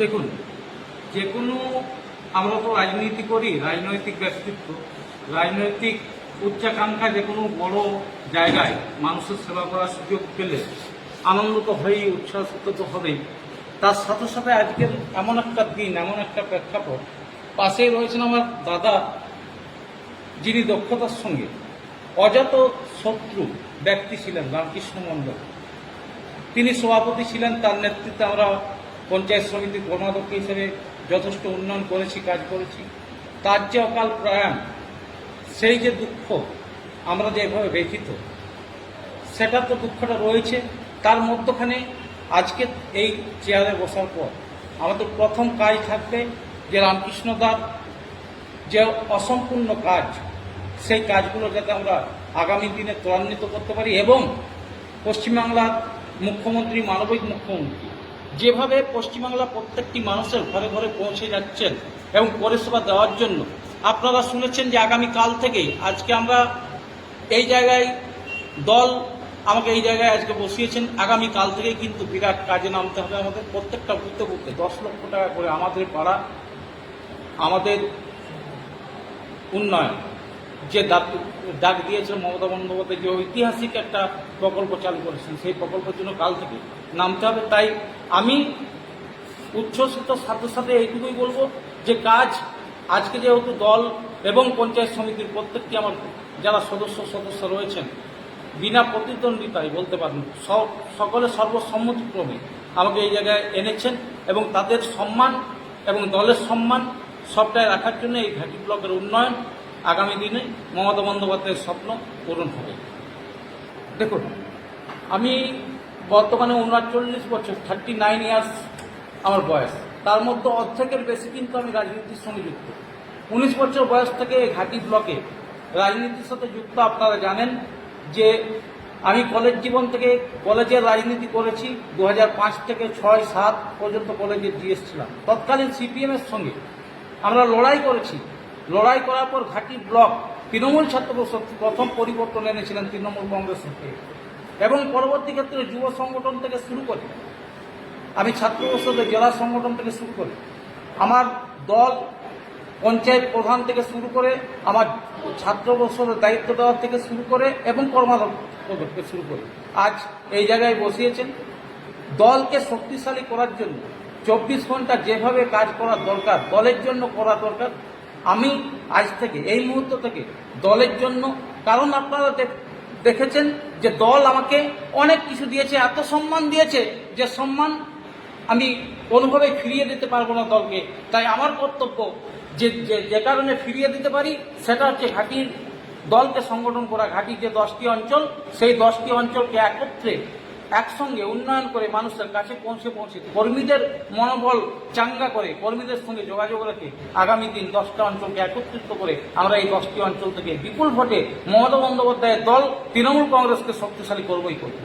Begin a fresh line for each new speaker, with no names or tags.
দেখুন যে কোনো আমরা তো রাজনীতি করি, রাজনৈতিক ব্যক্তিত্ব। রাজনৈতিক উচ্চাকাঙ্ক্ষা যে কোনো বড় জায়গায় মানুষের সেবা করার সুযোগ পেলে আনন্দ তো হয়েই উচ্ছ্বাসিত তো হবেই। তার সাথে সাথে আজকের এমন একটা দিন, এমন একটা প্রেক্ষাপট পাশেই রয়েছেন আমার দাদা, যিনি দক্ষতার সঙ্গে অজাত শত্রু ব্যক্তি ছিলেন, রামকৃষ্ণ মণ্ডল। তিনি সভাপতি ছিলেন, তার নেতৃত্বে আমরা পঞ্চায়েত সমিতির কর্মাধ্যক্ষ হিসেবে যথেষ্ট উন্নয়ন করেছি, কাজ করেছি। তার যে অকাল প্রয়াণ সেই যে দুঃখ আমরা যে এভাবে ব্যথিত, সেটা তো দুঃখটা রয়েছে। তার মধ্যখানে আজকে এই চেয়ারে বসার পর আমাদের প্রথম কাজ থাকবে যে রামকৃষ্ণ রামকৃষ্ণদার যে অসম্পূর্ণ কাজ, সেই কাজগুলো যাতে আমরা আগামী দিনে ত্বরান্বিত করতে পারি এবং পশ্চিমবাংলার মুখ্যমন্ত্রী, মানবিক মুখ্যমন্ত্রী যেভাবে পশ্চিমবাংলা প্রত্যেকটি মানুষের ঘরে ঘরে পৌঁছে যাচ্ছেন এবং পরিষেবা দেওয়ার জন্য, আপনারা শুনেছেন যে আগামী কাল থেকেই আজকে আমরা এই জায়গায় দল আমাকে এই জায়গায় আজকে বসিয়েছেন। আগামী কাল থেকেই কিন্তু বিরাট কাজে নামতে হবে আমাদের প্রত্যেকটা বুঝতে বুঝতে দশ লক্ষ টাকা করে আমাদের পাড়া, আমাদের উন্নয়ন। যে ডাক দিয়েছেন মমতা বন্দ্যোপাধ্যায়, যে ঐতিহাসিক একটা প্রকল্প চালু করেছেন, সেই প্রকল্পের জন্য কাল থেকে নামতে হবে। তাই আমি উচ্ছ্বসিত সাথে সাথে এইটুকুই বলব যে কাজ, আজকে যেহেতু দল এবং পঞ্চায়েত সমিতির প্রত্যেকটি আমার যারা সদস্য সদস্য রয়েছেন, বিনা প্রতিদ্বন্দ্বিতায় বলতে পারেন সকলে সর্বসম্মতিক্রমে আমাকে এই জায়গায় এনেছেন এবং তাদের সম্মান এবং দলের সম্মান সবটাই রাখার জন্য এই ঘাটি ব্লকের উন্নয়ন আগামী দিনে মমতা বন্দ্যোপাধ্যায়ের স্বপ্ন পূরণ হবে। দেখুন, আমি বর্তমানে উনচল্লিশ বছর থার্টি নাইন ইয়ার্স আমার বয়স। তার মধ্যে অর্ধেকের বেশি কিন্তু আমি রাজনীতির সঙ্গে যুক্ত। উনিশ বছর বয়স থেকে ঘাটি ব্লকে রাজনীতির সাথে যুক্ত আপনারা জানেন যে আমি কলেজ জীবন থেকে কলেজের রাজনীতি করেছি দু হাজার পাঁচ থেকে ছয় সাত পর্যন্ত কলেজে জিএস ছিলাম। তৎকালীন সিপিএমের সঙ্গে আমরা লড়াই করেছি। লড়াই করার পর ঘাটি ব্লক তৃণমূল ছাত্র প্রথম পরিবর্তন এনেছিলেন তৃণমূল কংগ্রেসের থেকে এবং পরবর্তী ক্ষেত্রে যুব সংগঠন থেকে শুরু করে। আমি ছাত্র পরিষদের জেলা সংগঠন থেকে শুরু করে, আমার দল পঞ্চায়েত প্রধান থেকে শুরু করে, আমার ছাত্র পরিষদের দায়িত্ব দেওয়ার থেকে শুরু করে এবং কর্মাধ্যক্ষ থেকে শুরু করে। আজ এই জায়গায় বসিয়েছেন। দলকে শক্তিশালী করার জন্য চব্বিশ ঘণ্টা যেভাবে কাজ করার দরকার, দলের জন্য করা দরকার আমি আজ থেকে, এই মুহূর্ত থেকে দলের জন্য, কারণ আপনারা দেখেছেন যে দল আমাকে অনেক কিছু দিয়েছে, এত সম্মান দিয়েছে যে সম্মান আমি কোনোভাবে ফিরিয়ে দিতে পারব না দলকে। তাই আমার কর্তব্য যে, যে- কারণে ফিরিয়ে দিতে পারি, সেটা হচ্ছে ঘাটির দলকে সংগঠন করা। ঘাটির যে দশটি অঞ্চল, সেই দশটি অঞ্চলকে একত্রে একসঙ্গে উন্নয়ন করে মানুষের কাছে পৌঁছে পৌঁছে কর্মীদের মনোবল চাঙ্গা করে কর্মীদের সঙ্গে যোগাযোগ রেখে আগামী দিন দশটা অঞ্চলকে একত্রিত করে আমরা এই দশটি অঞ্চল থেকে বিপুল ভোটে মমতা বন্দ্যোপাধ্যায়ের দল তৃণমূল কংগ্রেসকে শক্তিশালী করবই করব।